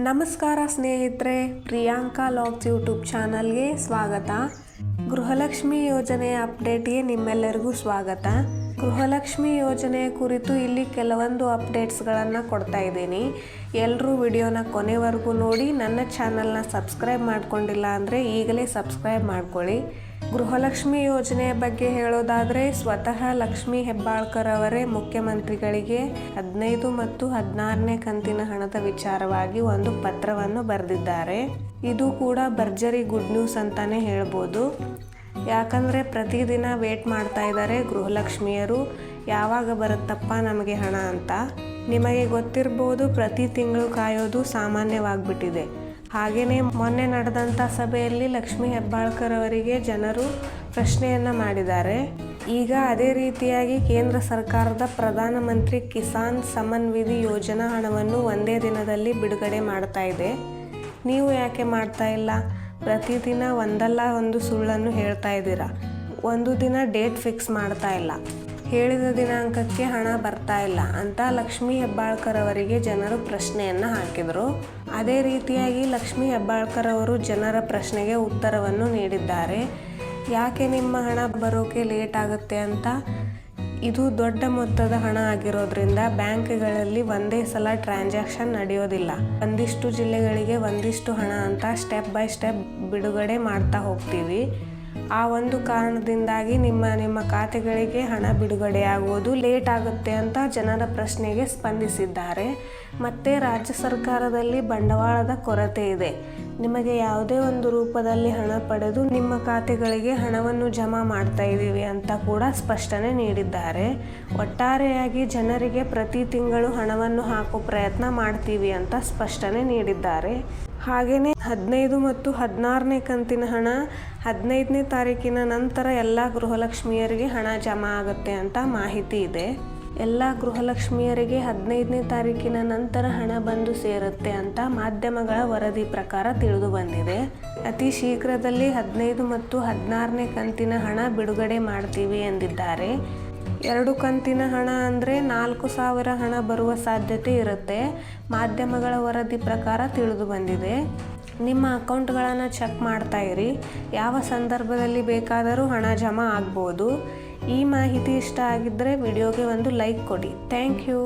ನಮಸ್ಕಾರ ಸ್ನೇಹಿತರೆ Priyanka logs YouTube ಚಾನಲ್ಗೆ ಸ್ವಾಗತ. ಗೃಹಲಕ್ಷ್ಮಿ ಯೋಜನೆ ಅಪ್ಡೇಟ್ಗೆ ನಿಮ್ಮೆಲ್ಲರಿಗೂ ಸ್ವಾಗತ. ಗೃಹಲಕ್ಷ್ಮಿ ಯೋಜನೆ ಕುರಿತು ಇಲ್ಲಿ ಕೆಲವೊಂದು ಅಪ್ಡೇಟ್ಸ್ಗಳನ್ನು ಕೊಡ್ತಾ ಇದ್ದೀನಿ. ಎಲ್ಲರೂ ವಿಡಿಯೋನ ಕೊನೆವರೆಗೂ ನೋಡಿ, ನನ್ನ ಚಾನಲ್ನ ಸಬ್ಸ್ಕ್ರೈಬ್ ಮಾಡ್ಕೊಂಡಿಲ್ಲ ಅಂದರೆ ಈಗಲೇ ಸಬ್ಸ್ಕ್ರೈಬ್ ಮಾಡ್ಕೊಳ್ಳಿ. ಗೃಹಲಕ್ಷ್ಮಿ ಯೋಜನೆಯ ಬಗ್ಗೆ ಹೇಳೋದಾದರೆ, ಸ್ವತಃ ಲಕ್ಷ್ಮಿ ಹೆಬ್ಬಾಳ್ಕರ್ ಅವರೇ ಮುಖ್ಯಮಂತ್ರಿಗಳಿಗೆ ಹದಿನೈದು ಮತ್ತು ಹದಿನಾರನೇ ಕಂತಿನ ಹಣದ ವಿಚಾರವಾಗಿ ಒಂದು ಪತ್ರವನ್ನು ಬರೆದಿದ್ದಾರೆ. ಇದು ಕೂಡ ಭರ್ಜರಿ ಗುಡ್ ನ್ಯೂಸ್ ಅಂತಾನೆ ಹೇಳ್ಬೋದು. ಯಾಕಂದರೆ ಪ್ರತಿದಿನ ವೇಟ್ ಮಾಡ್ತಾ ಇದ್ದಾರೆ ಗೃಹಲಕ್ಷ್ಮಿಯರು. ಯಾವಾಗ ಬರುತ್ತಪ್ಪ ನಮಗೆ ಹಣ ಅಂತ? ನಿಮಗೆ ಗೊತ್ತಿರ್ಬೋದು ಪ್ರತಿ ತಿಂಗಳು ಕಾಯೋದು ಸಾಮಾನ್ಯವಾಗಿಬಿಟ್ಟಿದೆ. ಹಾಗೆಯೇ ಮೊನ್ನೆ ನಡೆದಂಥ ಸಭೆಯಲ್ಲಿ ಲಕ್ಷ್ಮೀ ಹೆಬ್ಬಾಳ್ಕರ್ ಅವರಿಗೆ ಜನರು ಪ್ರಶ್ನೆಯನ್ನು ಮಾಡಿದ್ದಾರೆ. ಈಗ ಅದೇ ರೀತಿಯಾಗಿ ಕೇಂದ್ರ ಸರ್ಕಾರದ ಪ್ರಧಾನಮಂತ್ರಿ ಕಿಸಾನ್ ಸಮ್ಮನ್ ನಿಧಿ ಯೋಜನಾ ಹಣವನ್ನು ಒಂದೇ ದಿನದಲ್ಲಿ ಬಿಡುಗಡೆ ಮಾಡ್ತಾ ಇದೆ. ನೀವು ಯಾಕೆ ಮಾಡ್ತಾ ಇಲ್ಲ? ಪ್ರತಿದಿನ ಒಂದಲ್ಲ ಒಂದು ಸುಳ್ಳನ್ನು ಹೇಳ್ತಾ ಇದ್ದೀರಾ? ಒಂದು ದಿನ ಡೇಟ್ ಫಿಕ್ಸ್ ಮಾಡ್ತಾ ಇಲ್ಲ. ಹೇಳಿದ ದಿನಾಂಕಕ್ಕೆ ಹಣ ಬರ್ತಾ ಇಲ್ಲ ಅಂತ ಲಕ್ಷ್ಮೀ ಹೆಬ್ಬಾಳ್ಕರ್ ಅವರಿಗೆ ಜನರು ಪ್ರಶ್ನೆಯನ್ನು ಹಾಕಿದರು. ಅದೇ ರೀತಿಯಾಗಿ ಲಕ್ಷ್ಮೀ ಹೆಬ್ಬಾಳ್ಕರ್ ಅವರು ಜನರ ಪ್ರಶ್ನೆಗೆ ಉತ್ತರವನ್ನು ನೀಡಿದ್ದಾರೆ. ಯಾಕೆ ನಿಮ್ಮ ಹಣ ಬರೋಕೆ ಲೇಟ್ ಆಗುತ್ತೆ ಅಂತ? ಇದು ದೊಡ್ಡ ಮೊತ್ತದ ಹಣ ಆಗಿರೋದ್ರಿಂದ ಬ್ಯಾಂಕ್ಗಳಲ್ಲಿ ಒಂದೇ ಸಲ ಟ್ರಾನ್ಸಾಕ್ಷನ್ ನಡೆಯೋದಿಲ್ಲ. ಒಂದಿಷ್ಟು ಜಿಲ್ಲೆಗಳಿಗೆ ಒಂದಿಷ್ಟು ಹಣ ಅಂತ ಸ್ಟೆಪ್ ಬೈ ಸ್ಟೆಪ್ ಬಿಡುಗಡೆ ಮಾಡ್ತಾ ಹೋಗ್ತೀವಿ. ಆ ಒಂದು ಕಾರಣದಿಂದಾಗಿ ನಿಮ್ಮ ನಿಮ್ಮ ಖಾತೆಗಳಿಗೆ ಹಣ ಬಿಡುಗಡೆಯಾಗುವುದು ಲೇಟ್ ಆಗುತ್ತೆ ಅಂತ ಜನರ ಪ್ರಶ್ನೆಗೆ ಸ್ಪಂದಿಸಿದ್ದಾರೆ. ಮತ್ತು ರಾಜ್ಯ ಸರ್ಕಾರದಲ್ಲಿ ಬಂಡವಾಳದ ಕೊರತೆ ಇದೆ. ನಿಮಗೆ ಯಾವುದೇ ಒಂದು ರೂಪದಲ್ಲಿ ಹಣ ಪಡೆದು ನಿಮ್ಮ ಖಾತೆಗಳಿಗೆ ಹಣವನ್ನು ಜಮಾ ಮಾಡ್ತಾ ಇದ್ದೀವಿ ಅಂತ ಕೂಡ ಸ್ಪಷ್ಟನೆ ನೀಡಿದ್ದಾರೆ. ಒಟ್ಟಾರೆಯಾಗಿ ಜನರಿಗೆ ಪ್ರತಿ ತಿಂಗಳು ಹಣವನ್ನು ಹಾಕೋ ಪ್ರಯತ್ನ ಮಾಡ್ತೀವಿ ಅಂತ ಸ್ಪಷ್ಟನೆ ನೀಡಿದ್ದಾರೆ. ಹಾಗೆಯೇ ಹದಿನೈದು ಮತ್ತು ಹದಿನಾರನೇ ಕಂತಿನ ಹಣ ಹದಿನೈದನೇ ತಾರೀಕಿನ ನಂತರ ಎಲ್ಲ ಗೃಹಲಕ್ಷ್ಮಿಯರಿಗೆ ಹಣ ಜಮಾ ಆಗುತ್ತೆ ಅಂತ ಮಾಹಿತಿ ಇದೆ. ಎಲ್ಲ ಗೃಹಲಕ್ಷ್ಮಿಯರಿಗೆ ಹದಿನೈದನೇ ತಾರೀಕಿನ ನಂತರ ಹಣ ಬಂದು ಸೇರುತ್ತೆ ಅಂತ ಮಾಧ್ಯಮಗಳ ವರದಿ ಪ್ರಕಾರ ತಿಳಿದು ಬಂದಿದೆ. ಅತಿ ಶೀಘ್ರದಲ್ಲಿ ಹದಿನೈದು ಮತ್ತು ಹದಿನಾರನೇ ಕಂತಿನ ಹಣ ಬಿಡುಗಡೆ ಮಾಡ್ತೀವಿ ಎಂದಿದ್ದಾರೆ. ಎರಡು ಕಂತಿನ ಹಣ ಅಂದರೆ ನಾಲ್ಕು ಸಾವಿರ ಹಣ ಬರುವ ಸಾಧ್ಯತೆ ಇರುತ್ತೆ. ಮಾಧ್ಯಮಗಳ ವರದಿ ಪ್ರಕಾರ ತಿಳಿದು ಬಂದಿದೆ. ನಿಮ್ಮ ಅಕೌಂಟ್ಗಳನ್ನು ಚೆಕ್ ಮಾಡ್ತಾ ಇರಿ. ಯಾವ ಸಂದರ್ಭದಲ್ಲಿ ಬೇಕಾದರೂ ಹಣ ಜಮಾ ಆಗ್ಬೋದು. ಈ ಮಾಹಿತಿ ಇಷ್ಟ ಆಗಿದ್ದರೆ ವಿಡಿಯೋಗೆ ಒಂದು ಲೈಕ್ ಕೊಡಿ. Thank you.